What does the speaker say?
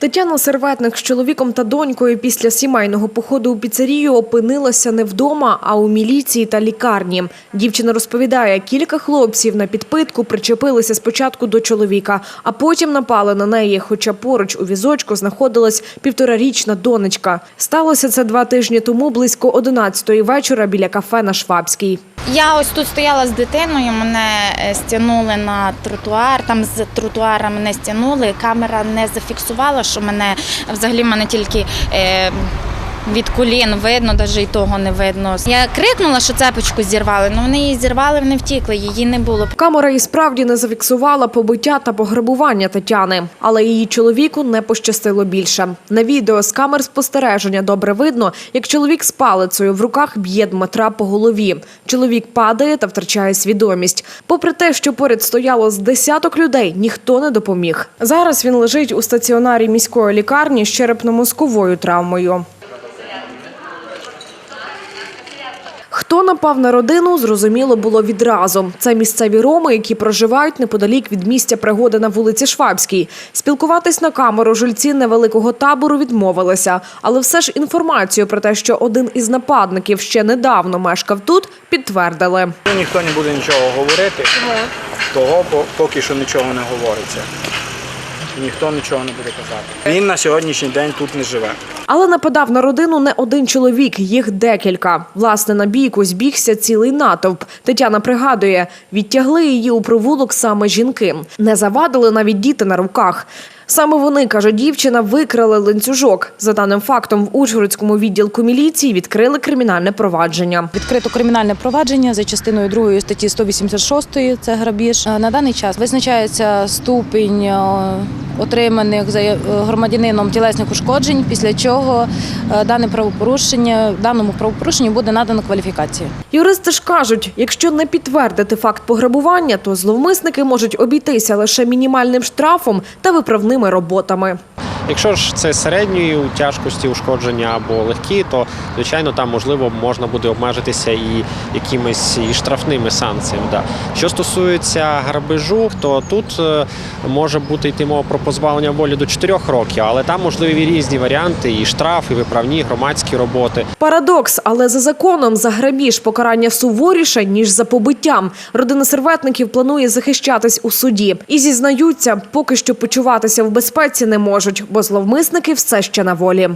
Тетяна Серветник з чоловіком та донькою після сімейного походу у піцерію опинилася не вдома, а у міліції та лікарні. Дівчина розповідає, кілька хлопців на підпитку причепилися спочатку до чоловіка, а потім напали на неї, хоча поруч у візочку знаходилась півторарічна донечка. Сталося це два тижні тому близько 11-ї вечора біля кафе на Швабській. Я ось тут стояла з дитиною, мене е, стягнули на тротуар, там з тротуара мене стягнули, камера не зафіксувала, що мене взагалі мене тільки е, від колін видно, навіть і того не видно. Я крикнула, що цепочку зірвали, але вони її зірвали, вони втікли, її не було. Камера і справді не зафіксувала побиття та пограбування Тетяни, але її чоловіку не пощастило більше. На відео з камер спостереження добре видно, як чоловік з палицею в руках б'є Дмитра по голові. Чоловік падає та втрачає свідомість. Попри те, що поряд стояло з десяток людей, ніхто не допоміг. Зараз він лежить у стаціонарі міської лікарні з черепно-мозковою травмою. Хто напав на родину, зрозуміло було відразу. Це місцеві роми, які проживають неподалік від місця пригоди на вулиці Швабській. Спілкуватись на камеру жильці невеликого табору відмовилися, але все ж інформацію про те, що один із нападників ще недавно мешкав тут, підтвердили. Ну, Ніхто не буде нічого говорити, того по- поки що нічого не говориться. Ніхто нічого не буде казати. Він на сьогоднішній день тут не живе. Але нападав на родину не один чоловік, їх декілька. Власне, на бійку збігся цілий натовп. Тетяна пригадує, відтягли її у провулок саме жінки. Не завадили навіть діти на руках. Саме вони, каже дівчина, викрали ланцюжок. За даним фактом, в Ужгородському відділку міліції відкрили кримінальне провадження. Відкрито кримінальне провадження за частиною 2 статті 186 – це грабіж. Е, На даний час визначається ступінь е, отриманих за е, громадянином тілесних ушкоджень, після чого е, дане правопорушення даному правопорушенню буде надано кваліфікація. Юристи ж кажуть, якщо не підтвердити факт пограбування, то зловмисники можуть обійтися лише мінімальним штрафом та виправними роботами. Якщо ж це середньої тяжкості ушкодження або легкі, то звичайно там можливо можна буде обмежитися і якимись і штрафними санкціями. Да. Що стосується грабежу, то тут е, може бути йти мова про позбавлення волі до 4 років, але там можливі різні варіанти: і штраф, і виправні, громадські роботи. Парадокс, але за законом за грабіж покарання суворіше, ніж за побиттям. Родина серветників планує захищатись у суді. І зізнаються, поки що почуватися в безпеці не можуть, бо зловмисники все ще на волі.